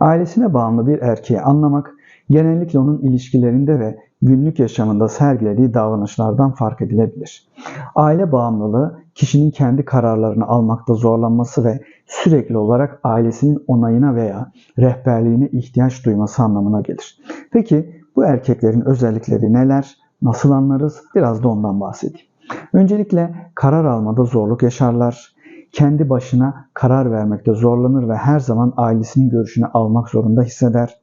Ailesine bağımlı bir erkeği anlamak, genellikle onun ilişkilerinde ve günlük yaşamında sergilediği davranışlardan fark edilebilir. Aile bağımlılığı, kişinin kendi kararlarını almakta zorlanması ve sürekli olarak ailesinin onayına veya rehberliğine ihtiyaç duyması anlamına gelir. Peki bu erkeklerin özellikleri neler? Nasıl anlarız? Biraz da ondan bahsedeyim. Öncelikle karar almada zorluk yaşarlar. Kendi başına karar vermekte zorlanır ve her zaman ailesinin görüşünü almak zorunda hisseder.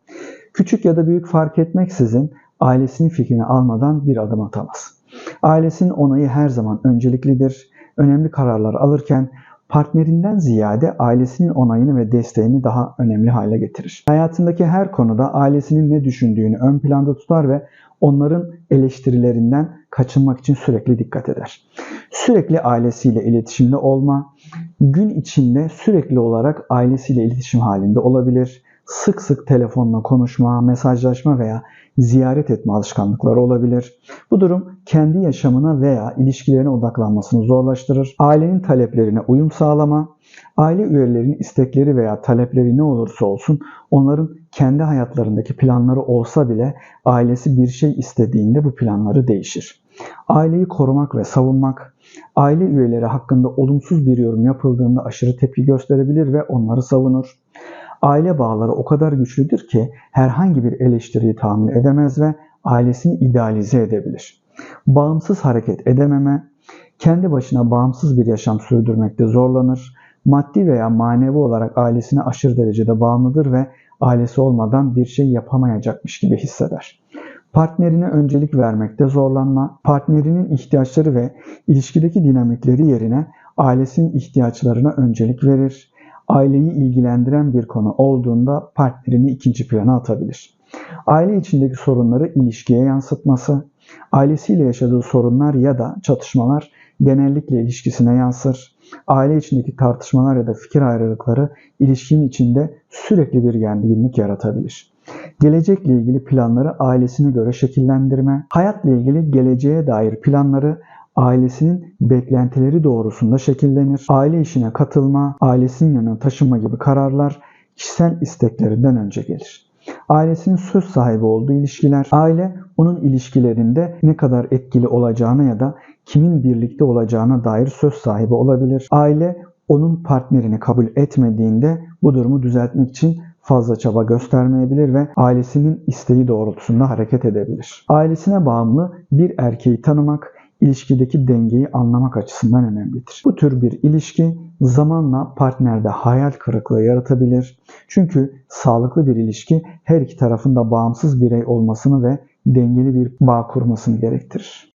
Küçük ya da büyük fark etmeksizin ailesinin fikrini almadan bir adım atamaz. Ailesinin onayı her zaman önceliklidir. Önemli kararlar alırken partnerinden ziyade ailesinin onayını ve desteğini daha önemli hale getirir. Hayatındaki her konuda ailesinin ne düşündüğünü ön planda tutar ve onların eleştirilerinden kaçınmak için sürekli dikkat eder. Sürekli ailesiyle iletişimde olma, gün içinde sürekli olarak ailesiyle iletişim halinde olabilir. Sık sık telefonla konuşma, mesajlaşma veya ziyaret etme alışkanlıkları olabilir. Bu durum kendi yaşamına veya ilişkilerine odaklanmasını zorlaştırır. Ailenin taleplerine uyum sağlama, aile üyelerinin istekleri veya talepleri ne olursa olsun onların kendi hayatlarındaki planları olsa bile ailesi bir şey istediğinde bu planları değişir. Aileyi korumak ve savunmak, aile üyeleri hakkında olumsuz bir yorum yapıldığında aşırı tepki gösterebilir ve onları savunur. Aile bağları o kadar güçlüdür ki herhangi bir eleştiriyi tahammül edemez ve ailesini idealize edebilir. Bağımsız hareket edememe, kendi başına bağımsız bir yaşam sürdürmekte zorlanır. Maddi veya manevi olarak ailesine aşırı derecede bağımlıdır ve ailesi olmadan bir şey yapamayacakmış gibi hisseder. Partnerine öncelik vermekte zorlanma, partnerinin ihtiyaçları ve ilişkideki dinamikleri yerine ailesinin ihtiyaçlarına öncelik verir aileyi ilgilendiren bir konu olduğunda partnerini ikinci plana atabilir. Aile içindeki sorunları ilişkiye yansıtması, ailesiyle yaşadığı sorunlar ya da çatışmalar genellikle ilişkisine yansır. Aile içindeki tartışmalar ya da fikir ayrılıkları ilişkinin içinde sürekli bir gerginlik yaratabilir. Gelecekle ilgili planları ailesine göre şekillendirme, hayatla ilgili geleceğe dair planları ailesinin beklentileri doğrusunda şekillenir. Aile işine katılma, ailesinin yanına taşınma gibi kararlar kişisel isteklerinden önce gelir. Ailesinin söz sahibi olduğu ilişkiler, aile onun ilişkilerinde ne kadar etkili olacağına ya da kimin birlikte olacağına dair söz sahibi olabilir. Aile onun partnerini kabul etmediğinde bu durumu düzeltmek için fazla çaba göstermeyebilir ve ailesinin isteği doğrultusunda hareket edebilir. Ailesine bağımlı bir erkeği tanımak, ilişkideki dengeyi anlamak açısından önemlidir. Bu tür bir ilişki zamanla partnerde hayal kırıklığı yaratabilir. Çünkü sağlıklı bir ilişki her iki tarafın da bağımsız birey olmasını ve dengeli bir bağ kurmasını gerektirir.